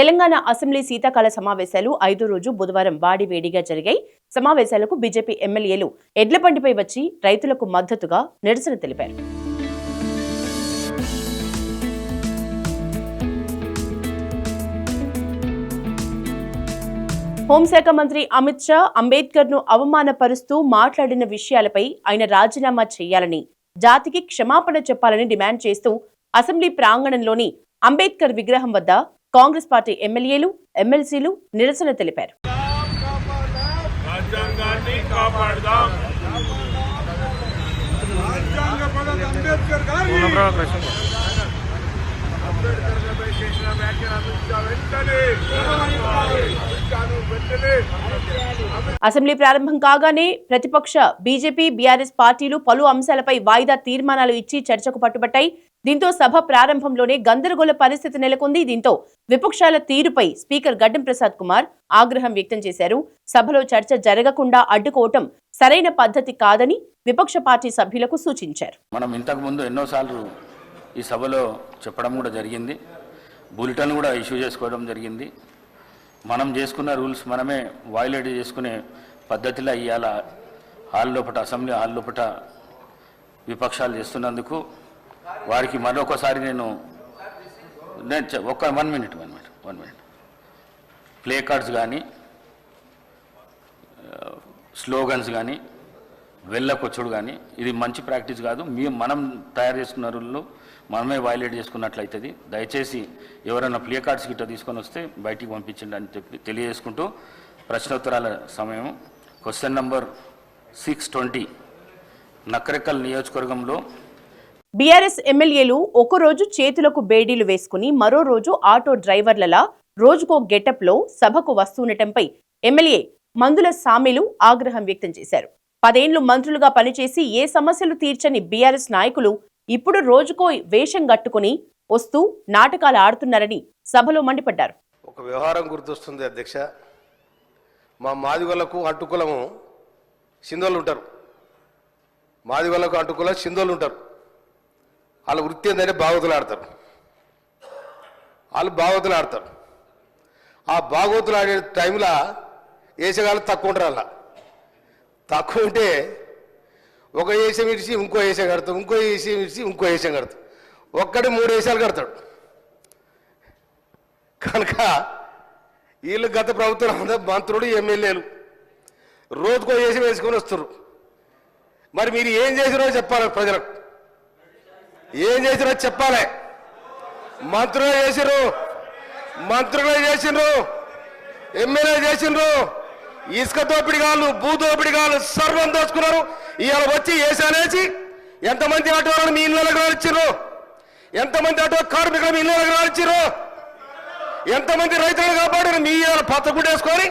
Telangana assembly శీతాకాల సమావేశాలు ఐదో రోజు బుధవారం వాడివేడిగా జరిగాయి. సమావేశాలకు బీజేపీ ఎమ్మెల్యేలు ఎడ్లబండిపై వచ్చి రైతులకు మద్దతుగా నిరసన తెలిపారు. హోంశాఖ మంత్రి అమిత్ షా అంబేద్కర్ను అవమానపరుస్తూ మాట్లాడిన విషయాలపై ఆయన రాజీనామా చేయాలని జాతికి క్షమాపణ చెప్పాలని డిమాండ్ చేస్తూ అసెంబ్లీ ప్రాంగణంలోని అంబేద్కర్ విగ్రహం వద్ద కాంగ్రెస్ పార్టీ ఎమ్మెల్యేలు ఎమ్మెల్సీలు నిరసన తెలిపారు. అసెంబ్లీ ప్రారంభం కాగానే ప్రతిపక్ష బీజేపీ బీఆర్ఎస్ పార్టీలు పలు అంశాలపై వాయిదా తీర్మానాలు ఇచ్చి చర్చకు పట్టుబట్టాయి. దీంతో సభ ప్రారంభంలోనే గందరగోళ పరిస్థితి నెలకొంది. దీంతో విపక్షాల తీరుపై స్పీకర్ గడ్డం ప్రసాద్ కుమార్ ఆగ్రహం వ్యక్తం చేశారు. సభలో చర్చ జరగకుండా అడ్డుకోవటం సరైన పద్ధతి కాదని విపక్ష పార్టీ సభ్యులకు సూచించారు. మనం ఇంతకుముందు ఎన్నోసార్లు ఈ సభలో చెప్పడం కూడా జరిగింది. బులెటిన్ కూడా ఇష్యూ చేసుకోవడం జరిగింది. మనం చేసుకున్న రూల్స్ మనమే వైలేట్ చేసుకునే పద్ధతిలో ఇవాళ హాల్ లోపల అసెంబ్లీ హాల్ లోపల విపక్షాలు చేస్తున్నందుకు వారికి మరొకసారి నేను నేను చె- ఒక్క one minute one minute one minute. Placards కానీ స్లోగన్స్ కానీ వెళ్ళకొచ్చుడు కానీ ఇది మంచి ప్రాక్టీస్ కాదు. మేము మనం తయారు చేసుకున్న రూల్లో మనమే వైలేట్ చేసుకున్నట్లయితుంది. దయచేసి ఎవరైనా ప్లే కార్డ్స్ గిట్ట తీసుకొని వస్తే బయటికి పంపించండి అని చెప్పి తెలియజేసుకుంటూ ప్రశ్నోత్తరాల సమయం. Question number six twenty. Nakrekal నియోజకవర్గంలో బీఆర్ఎస్ ఎమ్మెల్యేలు ఒకరోజు చేతులకు బేడీలు వేసుకుని మరో రోజు ఆటో డ్రైవర్లలా రోజుకో గెటప్లో సభకు వస్తుండటంపై ఎమ్మెల్యే మందుల సామెలు ఆగ్రహం వ్యక్తం చేశారు. పదేండ్లు మంత్రులుగా పనిచేసి ఏ సమస్యలు తీర్చని బీఆర్ఎస్ నాయకులు ఇప్పుడు రోజుకో వేషం కట్టుకుని వస్తూ నాటకాలు ఆడుతున్నారని సభలో మండిపడ్డారు. ఒక వ్యవహారం గుర్తొస్తుంది అధ్యక్ష. మా మాదిగలకు అడ్డుకులము సింధోళ్ళు ఉంటారు. మాదిగలకు అడ్డుకుల సింధోళ్ళు ఉంటారు. వాళ్ళ వృత్తి ఏంటంటే భాగవతులు ఆడతారు. వాళ్ళు భాగవతులు ఆడతారు. ఆ భాగవతులు ఆడే టైంలో వేసేగాళ్ళు తక్కువ ఉంటారు అలా. తక్కువ ఉంటే ఒక వేసం ఇడిచి ఇంకో వేసం కడతాం ఇంకో వేసం ఇడిచి ఇంకో వేసం కడతాం ఒక్కడే మూడు వేసాలు కడతాడు. కనుక వీళ్ళు గత ప్రభుత్వం అందరూ మంత్రులు ఎమ్మెల్యేలు రోజుకో వేసి వేసుకొని వస్తున్నారు మరి మీరు ఏం చేసినారో చెప్పాలి ప్రజలకు. ఏం చేసిరో చెప్పాలి. మంత్రులు చేసిర్రు. మంత్రులు చేసిండ్రు ఎమ్మెల్యే చేసిండ్రు ఇసుక దోపిడిగాళ్ళు భూ దోపిడిగాళ్ళు సర్వం దోచుకున్నారు ఇవాళ వచ్చి వేసానేసి ఎంతమంది ఆటో మీ ఇళ్ళకి రానిచ్చారు ఎంతమంది ఆటో కార్మికులు మీ ఇళ్ళకి రానిచ్చారు ఎంతమంది రైతులను కాపాడారు మీ ఇవాళ పచ్చగుడ్డ వేసుకొని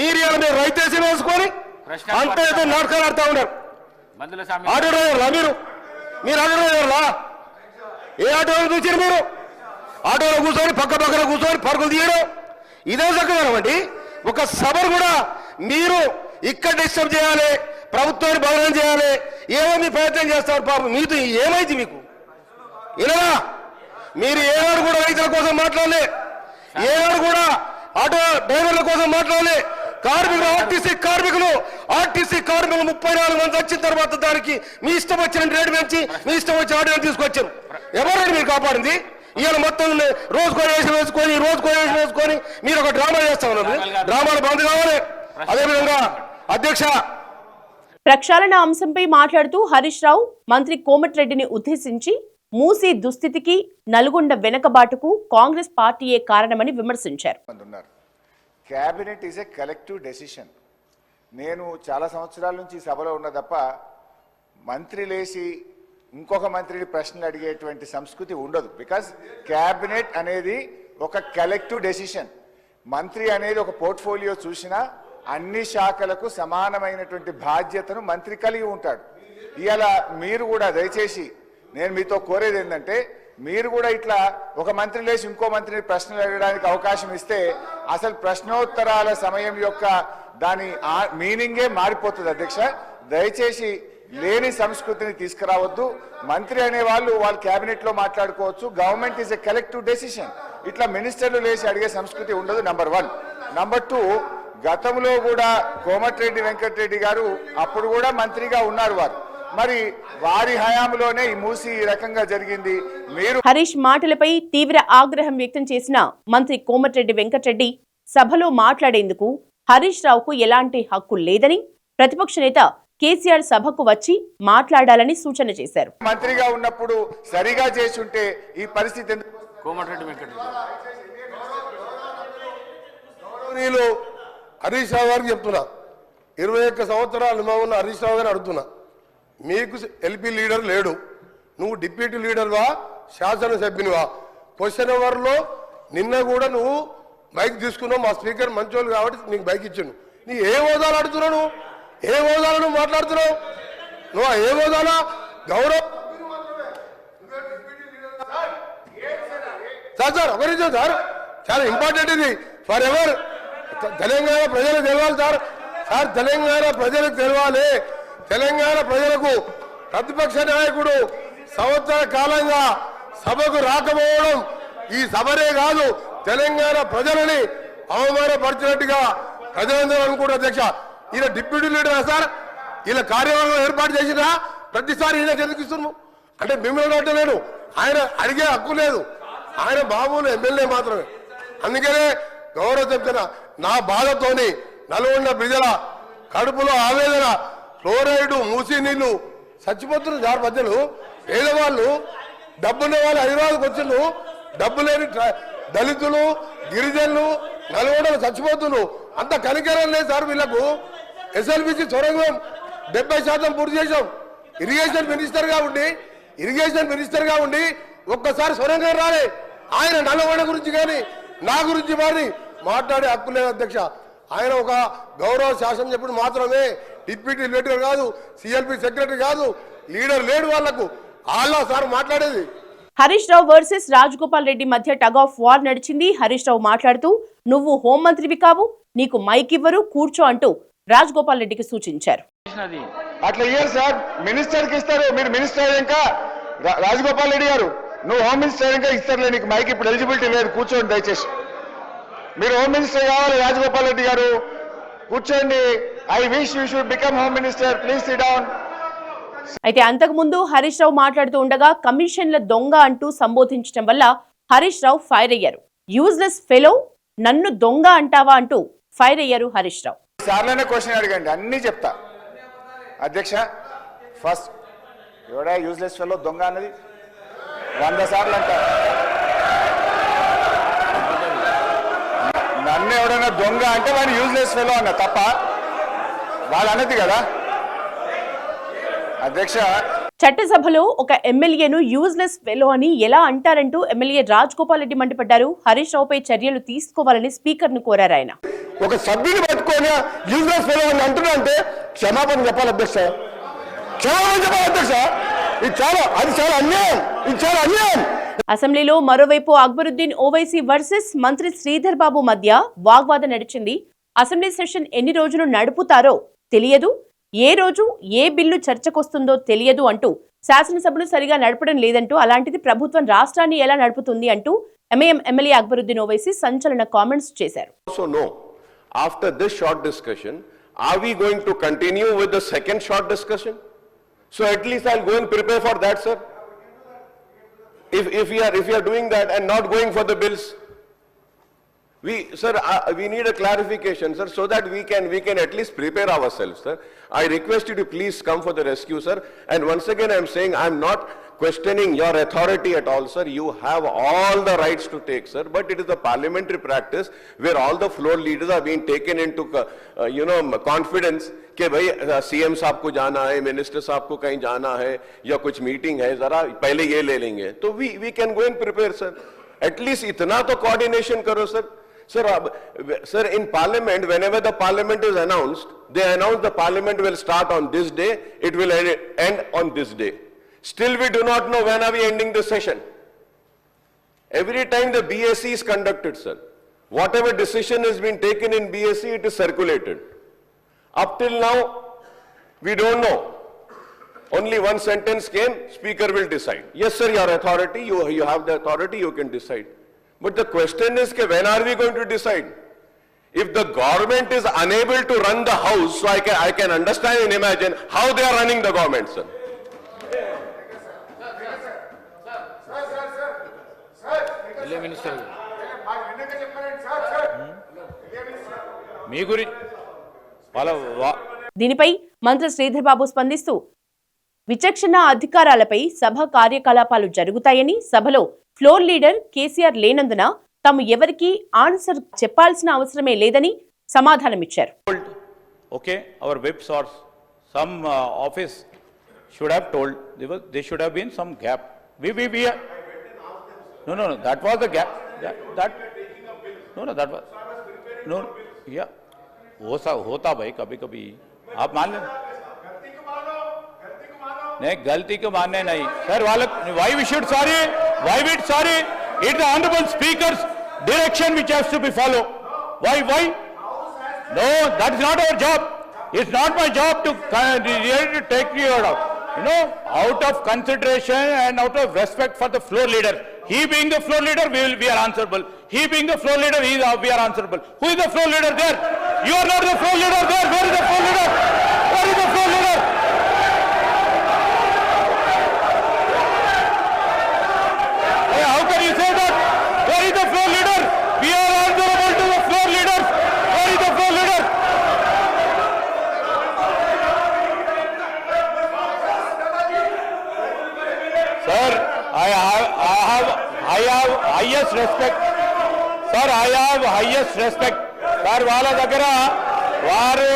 మీరు ఇవాళ మీరు రైతేసి వేసుకొని అంత ఏదో నాటకాలు ఆడుతూ ఉన్నారు. డ్రైవర్లా మీరు డ్రైవర్లా ఏ ఆటోలో చూసారు మీరు? ఆటోలో కూర్చొని పక్క పక్కన కూర్చొని పరుగులు తీయడం. ఇదే చక్కదనం అండి. ఒక సభను కూడా మీరు ఇక్కడ డిస్టర్బ్ చేయాలి ప్రభుత్వాన్ని భవనం చేయాలి ఏమో మీ ప్రయత్నం చేస్తారు పాపం. మీతో ఏమైంది మీకు? ఇలా మీరు ఏనాడు కూడా రైతుల కోసం మాట్లాడలే. ఏనాడు కూడా ఆటో డ్రైవర్ల కోసం మాట్లాడలే. కార్మికులు ఆర్టీసీ కార్మికులు ఆర్టీసీ కార్మికులు ముప్పై నాలుగు మంది వచ్చిన తర్వాత దానికి మీ ఇష్టం వచ్చిన రేటు పెంచి మీ ఇష్టం వచ్చిన ఆర్డర్ తీసుకొచ్చారు. ఎవరైనా మీరు కాపాడింది? ఇవాళ మొత్తం రోజుకో వేసి వేసుకొని రోజుకో వేసి వేసుకొని మీరు ఒక డ్రామా చేస్తా ఉన్నారు. డ్రామాలు బంద్ కావాలి. అదేవిధంగా అధ్యక్ష. ప్రక్షాళన అంశంపై మాట్లాడుతూ హరీష్ రావు మంత్రి కోమటిరెడ్డిని ఉద్దేశించి మూసీ దుస్థితికి నల్గొండ వెనకబాటుకు కాంగ్రెస్ పార్టీయే కారణమని విమర్శించారు. Cabinet is a collective decision నేను చాలా సంవత్సరాల నుంచి సభలో ఉన్న తప్ప మంత్రి లేచి ఇంకొక మంత్రిని ప్రశ్నలు అడిగేటువంటి సంస్కృతి ఉండదు. బికాజ్ క్యాబినెట్ అనేది ఒక కలెక్టివ్ డెసిషన్ మంత్రి అనేది ఒక పోర్ట్ఫోలియో చూసినా అన్ని శాఖలకు సమానమైనటువంటి బాధ్యతను మంత్రి కలిగి ఉంటాడు. ఇలా మీరు కూడా దయచేసి నేను మీతో కోరేది ఏంటంటే మీరు కూడా ఇట్లా ఒక మంత్రి లేచి ఇంకో మంత్రిని ప్రశ్నలు అడగడానికి అవకాశం ఇస్తే అసలు ప్రశ్నోత్తరాల సమయం యొక్క దాని మీనింగే మారిపోతుంది అధ్యక్ష. దయచేసి లేని సంస్కృతిని తీసుకురావద్దు. మంత్రి అనే వాళ్ళు వాళ్ళ కేబినెట్లో మాట్లాడుకోవచ్చు. Government is a collective decision ఇట్లా మినిస్టర్లు లేచి అడిగే సంస్కృతి ఉండదు నంబర్ వన్ నంబర్ టూ గతంలో కూడా కోమటిరెడ్డి వెంకటరెడ్డి గారు అప్పుడు కూడా మంత్రిగా ఉన్నారు వారు. మరి వారి హయాంలోనే ఈ మూసి ఈ రకంగా జరిగింది. మీరు హరీష్ మాటలపై తీవ్ర ఆగ్రహం వ్యక్తం చేసిన మంత్రి కోమటిరెడ్డి వెంకటరెడ్డి సభలో మాట్లాడేందుకు హరీష్ రావుకు ఎలాంటి హక్కు లేదని ప్రతిపక్ష నేత కేసీఆర్ సభకు వచ్చి మాట్లాడాలని సూచన చేశారు. మంత్రిగా ఉన్నప్పుడు సరిగా చేసుంటే ఈ పరిస్థితి కోమటిరెడ్డి వెంకటరెడ్డి. హరీష్ రావు గారికి చెప్తున్నా. ఇరవై ఒక్క సంవత్సరాల అనుభవం ఉన్న హరీష్ రావు గారిని అడుగుతున్నా. మీకు ఎల్పీ లీడర్ లేడు. నువ్వు డిప్యూటీ లీడర్వా శాసనసభ్యునివా? క్వశ్చన్ అవర్లో నిన్న కూడా నువ్వు బైక్ తీసుకున్నావు. మా స్పీకర్ మంచోళ్ళు కాబట్టి నీకు బైక్ ఇచ్చాను నీ ఏ హోదాలు ఆడుతున్నావు నువ్వు? ఏ హోదాలు నువ్వు మాట్లాడుతున్నావు? నువ్వు ఏ హోదాలా? గౌరవ? సార్ సార్ ఒక నిమిషం సార్. చాలా ఇంపార్టెంట్ ఇది. ఫర్ ఎవర్ తెలంగాణ ప్రజలకు తెలవాలి సార్. సార్ తెలంగాణ ప్రజలకు తెలవాలి. తెలంగాణ ప్రజలకు ప్రతిపక్ష నాయకుడు సంవత్సర కాలంగా సభకు రాకపోవడం ఈ సభనే కాదు తెలంగాణ ప్రజలని అవమానపరిచినట్టుగా ప్రజలందరూ అనుకుంటారు అధ్యక్ష. ఈయన డిప్యూటీ లీడర్ సార్? ఈయన కార్యవర్గం ఏర్పాటు చేసినా ప్రతిసారి ఈయనకి ఎందుకు ఇస్తున్నాము అంటే మిమ్మల్ని అంటలేను ఆయన అడిగే హక్కు లేదు. ఆయన బాబులు ఎమ్మెల్యే మాత్రమే. అందుకనే గౌరవ చెప్తున్నా నా బాధతోని నల్గొండ ప్రజల కడుపులో ఆవేదన ఫ్లోరైడ్ మూసి నీళ్ళు చచ్చిపోతున్న సార్ మధ్యలు పేదవాళ్ళు డబ్బున్న వాళ్ళు హైదరాబాద్కి వచ్చిండ్రు డబ్బు లేని దళితులు గిరిజనులు నల్గొండలు చచ్చిపోతున్నారు అంత కనికరం లేదు సార్ వీళ్ళకు. ఎస్ఎల్బిసి సొరంగం డెబ్బై శాతం పూర్తి చేశాం. ఇరిగేషన్ మినిస్టర్గా ఉండి ఇరిగేషన్ మినిస్టర్గా ఉండి ఒక్కసారి సొరంగం రాలే. ఆయన నల్లగొండ గురించి కానీ నా గురించి మరి మాట్లాడే హక్కు లేదు అధ్యక్ష. ఆయన ఒక గౌరవ శాసనం చెప్పుడు మాత్రమే డిప్యూటీ లీడర్ కాదు సిఎల్పి సెక్రటరీ కాదు లీడర్ లేడు వాళ్ళకు. వాళ్ళ సార్ మాట్లాడేది. హరీష్ రావు వర్సెస్ రాజగోపాల్ రెడ్డి మధ్య టగ్ ఆఫ్ వార్ నడిచింది. హరీష్ రావు మాట్లాడుతూ నువ్వు హోంమంత్రివి కావు నీకు మైక్ ఇవ్వరు కూర్చో అంటూ రాజగోపాల్ రెడ్డికి సూచించారు. అట్లా ఇయ్యారు సార్. మినిస్టర్కి ఇస్తారు. మీరు మినిస్టర్ ఇంకా రాజగోపాల్ రెడ్డి గారు నువ్వు హోమ్ మినిస్టర్ ఇంకా ఇస్తారులే నీకు మైక్ ఇప్పుడు ఎలిజిబిలిటీ లేదు కూర్చోండి దయచేసి. మీరు హోమ్ మినిస్టర్ కావాలి రాజగోపాల్ రెడ్డి గారు. కూర్చోండి. I wish you should become home minister please sit down అయితే అంతకుముందు హరీష్ రావు మాట్లాడుతూ ఉండగా కమిషన్ల దొంగ అంటూ సంబోధించడం వల్ల హరీష్ రావు ఫైర్ అయ్యారు. యూజ్లెస్ ఫెలో నన్ను దొంగ అంటావా అంటూ ఫైర్ అయ్యారు హరీష్ రావు. సార్లనే క్వశ్చన్ అడగండి అన్నీ చెప్తా. అధ్యక్ష ఫస్ట్ ఎవడా యూజ్లెస్ ఫెలో దొంగ అన్నది? వంద సార్లు అంట. నన్ను ఎవడైనా దొంగ అంటే వాడు యూజ్లెస్ ఫెలో అన్న తప్ప అన్నది కదా. అధ్యక్ష. చట్టసభలో ఒక ఎమ్మెల్యేను యూజ్లెస్ ఫెలో అని ఎలా అంటారంటూ ఎమ్మెల్యే రాజ్ గోపాల్ రెడ్డి మండిపడ్డారు. హరీష్ రావుపై చర్యలు తీసుకోవాలని స్పీకర్ను కోరారు ఆయన. ఒక సభ్యుని పట్టుకొని యూజ్లెస్ ఫెలో అని అంటున్నా అంటే క్షమాపణ చెప్పాలి అధ్యక్ష. క్షమాపణ చెప్పాలి అధ్యక్ష. ఇది చాలా అది చాలా అన్యాయం. ఇది చాలా అన్యాయం. అసెంబ్లీలో మరోవైపు అక్బరుద్దీన్ ఓవైసీ వర్సెస్ మంత్రి శ్రీధర్ బాబు మధ్య వాగ్వాదం నడిచింది. అసెంబ్లీ సెషన్ ఎన్ని రోజులు నడుపుతారో తెలియదు ఏ రోజు ఏ బిల్లు చర్చకొస్తుందో తెలియదు అంటూ శాసనసభను సరిగా నడపడం లేదంటూ అలాంటిది ప్రభుత్వం రాష్ట్రాన్ని ఎలా నడుపుతుంది అంటూ ఎంఏఎం ఎమ్మెల్యే అక్బరుద్దీన్ ఓవైసీ సంచలన కామెంట్స్ చేశారు so after this short discussion are we going to continue with the second short discussion so at least I going prepare for that sir if if you are if you are doing that and not going for the bills we, sir, uh, we need a clarification, sir, so that we can, we can at least prepare ourselves, sir. I request you to please come for the rescue, sir. And once again, I'm saying I'm not questioning your authority at all, sir. You have all the rights to take, sir. But it is a parliamentary practice where all the floor leaders are being taken into, uh, you know, confidence कि भाई CM साहब को जाना है minister साहब को कहीं जाना है या कुछ मीटिंग है जरा पहले ये ले लेंगे तो we we can go and prepare sir at least इतना तो कोऑर्डिनेशन करो sir Sir, uh, sir, in parliament, whenever the parliament is announced, they announce the parliament will start on this day, it will end, on this day. Still, we do not know when are we ending the session. Every time the BSc is conducted, sir, whatever decision has been taken in BSc, it is circulated. Up till now, we don't know. Only one sentence came, speaker will decide. Yes, sir, your authority, you, you have the authority, you can decide. But the question is, ke when are we going to decide? If the government is unable to run the house, so I can, I can understand and imagine how they are running the government, sir. మీ గురి దీనిపై మంత్రి శ్రీధర్ బాబు స్పందిస్తూ విచక్షణ అధికారాలపై సభ కార్యకలాపాలు జరుగుతాయని సభలో floor leader KCR లేనందున తాము ఎవరికీ ఆన్సర్ చెప్పాల్సిన అవసరమే లేదని సమాధానమిచ్చారు okay, our whips or some uh, office should have told, there was, there should have been some gap. We, we, we, are- no, no, no, that was the gap, that, that, no, no, that was, no, yeah. हो सा होता भाई कभी कभी आप मान लें नहीं गलती को मानने नहीं सर वाले why we should sorry Why wait? Sorry, it's the honorable speaker's direction which has to be followed. Why? Why? No, that is not our job. It's not my job to, to take you out of. You know, out of consideration and out of respect for the floor leader. He being the floor leader, we, will, we are answerable. He being the floor leader, he is, we are answerable. Who is the floor leader there? You are not the floor leader there. Where is the floor leader? Where is the floor leader? I have highest respect. Sir, I have highest respect. Sir, వాళ్ళ దగ్గర వారు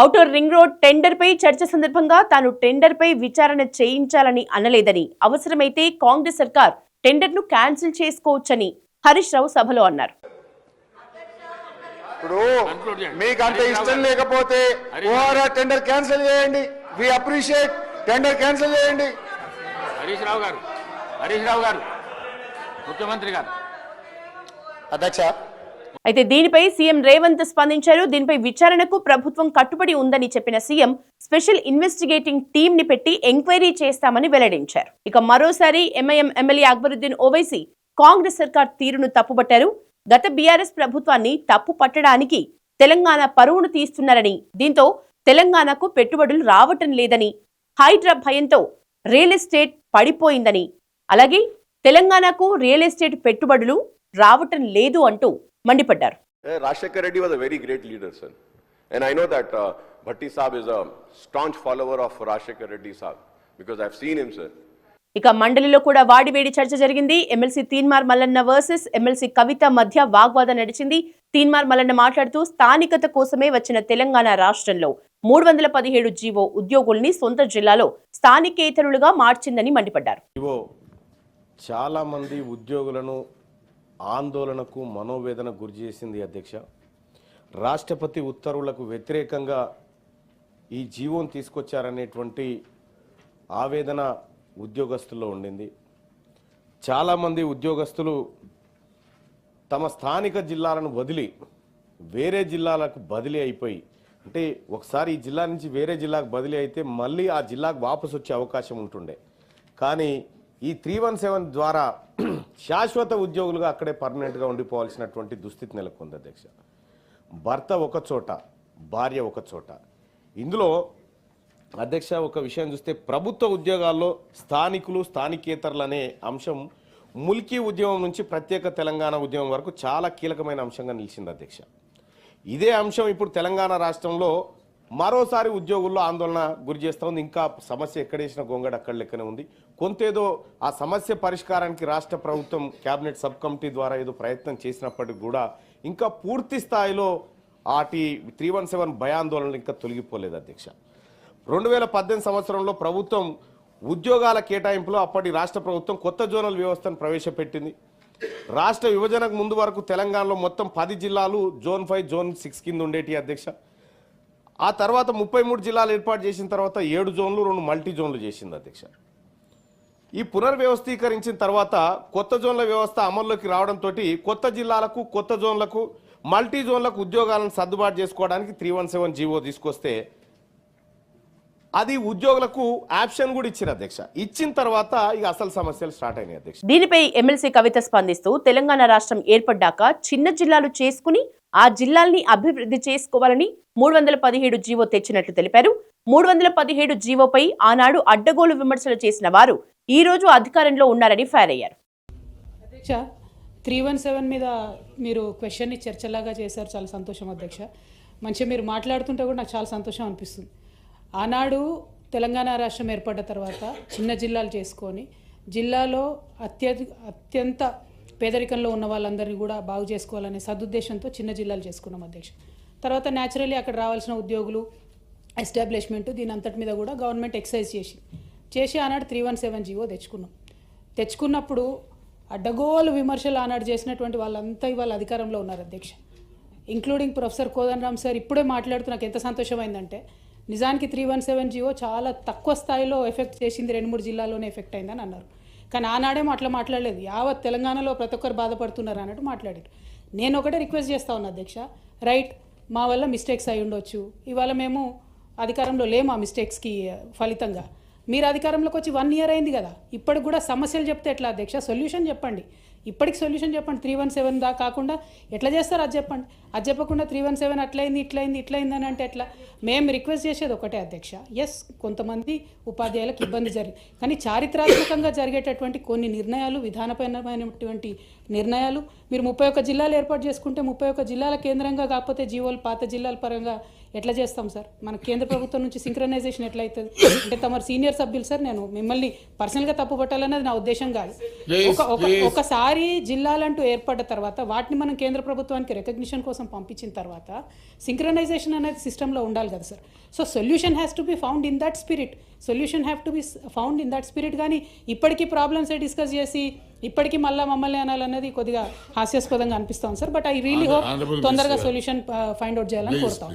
outer ring road tender పై చర్చ సందర్భంగా తాను tender పై విచారణ చేయించాలని అనలేదని అవసరమైతే కాంగ్రెస్ సర్కార్ టెండర్ను క్యాన్సిల్ చేసుకోవచ్చని హరీష్ రావు సభలో అన్నారు ఇప్పుడు ఇష్టం లేకపోతే ఓఆర్ఆర్ టెండర్ క్యాన్సిల్ చేయండి వి అప్రిషియేట్ టెండర్ క్యాన్సిల్ చేయండి హరీష్ రావు గారు హరీష్ రావు గారు ముఖ్యమంత్రి గారు. అధ్యక్ష. అయితే దీనిపై సీఎం రేవంత్ స్పందించారు. దీనిపై విచారణకు ప్రభుత్వం కట్టుబడి ఉందని చెప్పిన సీఎం స్పెషల్ ఇన్వెస్టిగేటింగ్ టీం ని పెట్టి ఎంక్వైరీ చేస్తామని వెల్లడించారు. ఇక మరోసారి ఎంఐఎం ఎమ్మెల్యే అక్బరుద్దీన్ ఓవైసీ కాంగ్రెస్ సర్కార్ తీరును తప్పుపట్టారు. గత బీఆర్ఎస్ ప్రభుత్వాన్ని తప్పు పట్టడానికి తెలంగాణ పరువును తీస్తున్నారని దీంతో తెలంగాణకు పెట్టుబడులు రావటం లేదని హైడ్రా భయంతో రియల్ ఎస్టేట్ పడిపోయిందని అలాగే తెలంగాణకు రియల్ ఎస్టేట్ పెట్టుబడులు రావటం లేదు అంటూ మండిపడ్డారు Reddy was a very great leader, sir. And I know that uh, Bhatti Saab is a staunch follower of Rajshekar Reddy Saab because I've seen him, sir. ఇక మండలిలో కూడా వాడివేడి చర్చ జరిగింది MLC Teenmar Mallanna versus MLC Kavitha మధ్య వాగ్వాదం నడిచింది తీన్మార్ మల్లన్న మాట్లాడుతూ స్థానికత కోసమే వచ్చిన తెలంగాణ రాష్ట్రంలో మూడు వందల పదిహేడు జీవో ఉద్యోగుల్ని సొంత జిల్లాలో స్థానికేతరులుగా మార్చిందని మండిపడ్డారు చాలామంది ఉద్యోగులను ఆందోళనకు మనోవేదన గురి చేసింది అధ్యక్ష. రాష్ట్రపతి ఉత్తర్వులకు వ్యతిరేకంగా ఈ జీవం తీసుకొచ్చారనేటువంటి ఆవేదన ఉద్యోగస్తుల్లో ఉండింది. చాలామంది ఉద్యోగస్తులు తమ స్థానిక జిల్లాలను వదిలి వేరే జిల్లాలకు బదిలీ అయిపోయి అంటే ఒకసారి ఈ జిల్లా నుంచి వేరే జిల్లాకు బదిలీ అయితే మళ్ళీ ఆ జిల్లాకు వాపసు వచ్చే అవకాశం ఉంటుండే. కానీ ఈ త్రీ వన్ సెవెన్ ద్వారా శాశ్వత ఉద్యోగులుగా అక్కడే పర్మనెంట్గా ఉండిపోవాల్సినటువంటి దుస్థితి నెలకొంది అధ్యక్ష. భర్త ఒక చోట భార్య ఒక చోట. ఇందులో అధ్యక్ష ఒక విషయం చూస్తే ప్రభుత్వ ఉద్యోగాల్లో స్థానికులు స్థానికేతరులు అనే అంశం ముల్కీ ఉద్యమం నుంచి ప్రత్యేక తెలంగాణ ఉద్యమం వరకు చాలా కీలకమైన అంశంగా నిలిచింది అధ్యక్ష. ఇదే అంశం ఇప్పుడు తెలంగాణ రాష్ట్రంలో మరోసారి ఉద్యోగుల్లో ఆందోళన గురి చేస్తూ ఉంది. ఇంకా సమస్య ఎక్కడేసిన గొంగడ అక్కడ లెక్కనే ఉంది. కొంతేదో ఆ సమస్య పరిష్కారానికి రాష్ట్ర ప్రభుత్వం కేబినెట్ సబ్ కమిటీ ద్వారా ఏదో ప్రయత్నం చేసినప్పటికీ కూడా ఇంకా పూర్తి స్థాయిలో ఆటి త్రీ వన్ సెవెన్ భయాందోళనలు ఇంకా తొలగిపోలేదు అధ్యక్ష. రెండు వేల పద్దెనిమిది సంవత్సరంలో ప్రభుత్వం ఉద్యోగాల కేటాయింపులో అప్పటి రాష్ట్ర ప్రభుత్వం కొత్త జోనల్ వ్యవస్థను ప్రవేశపెట్టింది. రాష్ట్ర విభజనకు ముందు వరకు తెలంగాణలో మొత్తం పది జిల్లాలు జోన్ ఫైవ్ జోన్ సిక్స్ కింద ఉండేటి అధ్యక్ష. ఆ తర్వాత ముప్పై మూడు జిల్లాలు ఏర్పాటు చేసిన తర్వాత ఏడు జోన్లు రెండు మల్టీ జోన్లు చేసింది అధ్యక్ష. ఈ పునర్వ్యవస్థీకరించిన తర్వాత కొత్త జోన్ల వ్యవస్థ అమల్లోకి రావడంతో కొత్త జిల్లాలకు కొత్త జోన్లకు మల్టీ జోన్లకు ఉద్యోగాలను సర్దుబాటు చేసుకోవడానికి త్రీ వన్ సెవెన్ జీవో తీసుకొస్తే అది ఉద్యోగులకు ఆప్షన్ కూడా ఇచ్చిన అధ్యక్ష. ఇచ్చిన తర్వాత ఇక అసలు సమస్యలు స్టార్ట్ అయినాయి అధ్యక్ష. దీనిపై ఎమ్మెల్సీ కవిత స్పందిస్తూ తెలంగాణ రాష్ట్రం ఏర్పడ్డాక చిన్న జిల్లాలు చేసుకుని ఆ జిల్లాల్ని అభివృద్ధి చేసుకోవాలని మూడు వందల పదిహేడు జీవో తెచ్చినట్లు తెలిపారు. మూడు వందల పదిహేడు జీవోపై ఆనాడు అడ్డగోలు విమర్శలు చేసిన వారు ఈ రోజు అధికారంలో ఉన్నారని ఫైర్ అయ్యారు అధ్యక్ష త్రీ వన్ సెవెన్ మీద మీరు క్వశ్చన్ని చర్చలాగా చేశారు. చాలా సంతోషం అధ్యక్ష. మంచిగా మీరు మాట్లాడుతుంటే కూడా నాకు చాలా సంతోషం అనిపిస్తుంది. ఆనాడు తెలంగాణ రాష్ట్రం ఏర్పడ్డ తర్వాత చిన్న జిల్లాలు చేసుకొని జిల్లాలో అత్యధి అత్యంత పేదరికంలో ఉన్న వాళ్ళందరినీ కూడా బాగు చేసుకోవాలనే సదుద్దేశంతో చిన్న జిల్లాలు చేసుకున్నాం అధ్యక్ష. తర్వాత న్యాచురల్లీ అక్కడ రావాల్సిన ఉద్యోగులు ఎస్టాబ్లిష్మెంట్ దీని అంతటి మీద కూడా గవర్నమెంట్ ఎక్సైజ్ చేసి చేసి ఆనాడు త్రీ వన్ సెవెన్ జీవో తెచ్చుకున్నాం. తెచ్చుకున్నప్పుడు అడ్డగోలు విమర్శలు ఆనాడు చేసినటువంటి వాళ్ళంతా ఇవాళ అధికారంలో ఉన్నారు అధ్యక్ష. ఇంక్లూడింగ్ ప్రొఫెసర్ కోదండరామ్ సార్ ఇప్పుడే మాట్లాడుతూ నాకు ఎంత సంతోషమైందంటే నిజానికి త్రీ వన్ సెవెన్ జీవో చాలా తక్కువ స్థాయిలో ఎఫెక్ట్ చేసింది రెండు మూడు జిల్లాల్లోనే ఎఫెక్ట్ అయిందని అన్నారు. కానీ ఆనాడేమో అట్లా మాట్లాడలేదు. యావత్ తెలంగాణలో ప్రతి ఒక్కరు బాధపడుతున్నారు అన్నట్టు మాట్లాడారు. నేను ఒకటే రిక్వెస్ట్ చేస్తా ఉన్నా అధ్యక్ష రైట్ మా వల్ల మిస్టేక్స్ అయి ఉండొచ్చు ఇవాళ మేము అధికారంలో లేము ఆ మిస్టేక్స్కి ఫలితంగా. మీరు అధికారంలోకి వచ్చి వన్ ఇయర్ అయింది కదా ఇప్పటికి కూడా సమస్యలు చెప్తే ఎట్లా? అధ్యక్ష సొల్యూషన్ చెప్పండి. ఇప్పటికి సొల్యూషన్ చెప్పండి. త్రీ వన్ సెవెన్ దా కాకుండా ఎట్లా చేస్తారు అది చెప్పండి. అది చెప్పకుండా త్రీ వన్ సెవెన్ అట్లయింది ఇట్లయింది ఇట్లయింది అని అంటే ఎట్లా? మేము రిక్వెస్ట్ చేసేది ఒకటే అధ్యక్ష. ఎస్ కొంతమంది ఉపాధ్యాయులకు ఇబ్బంది జరిగింది. కానీ చారిత్రాత్మకంగా జరిగేటటువంటి కొన్ని నిర్ణయాలు విధానపరమైనటువంటి నిర్ణయాలు. మీరు ముప్పై ఒక్క జిల్లాలు ఏర్పాటు చేసుకుంటే ముప్పై ఒక్క జిల్లాల కేంద్రంగా కాకపోతే జీవోలు పాత జిల్లాల పరంగా ఎట్లా చేస్తాం సార్? మన కేంద్ర ప్రభుత్వం నుంచి సింక్రనైజేషన్ ఎట్లా అవుతుంది? అంటే తమరు సీనియర్ సభ్యులు సార్ నేను మిమ్మల్ని పర్సనల్గా తప్పు పట్టాలన్నది నా ఉద్దేశం కాదు. ఒక ఒక ఒకసారి జిల్లాలంటూ ఏర్పడ్డ తర్వాత వాటిని మనం కేంద్ర ప్రభుత్వానికి రికగ్నిషన్ కోసం పంపించిన తర్వాత సింక్రనైజేషన్ అనేది సిస్టంలో ఉండాలి కదా sir. So solution has to be found in that spirit solution have to be found in that spirit. కానీ ఇప్పటికీ ప్రాబ్లమ్స్ డిస్కస్ చేసి ఇప్పటికీ మళ్ళీ మమ్మల్ని అనాలన్నది కొద్దిగా హాస్యాస్పదంగా అనిపిస్తాం sir. But I really hope తొందరగా సొల్యూషన్ ఫైండ్ అవుట్ చేయాలని కోరుతాం.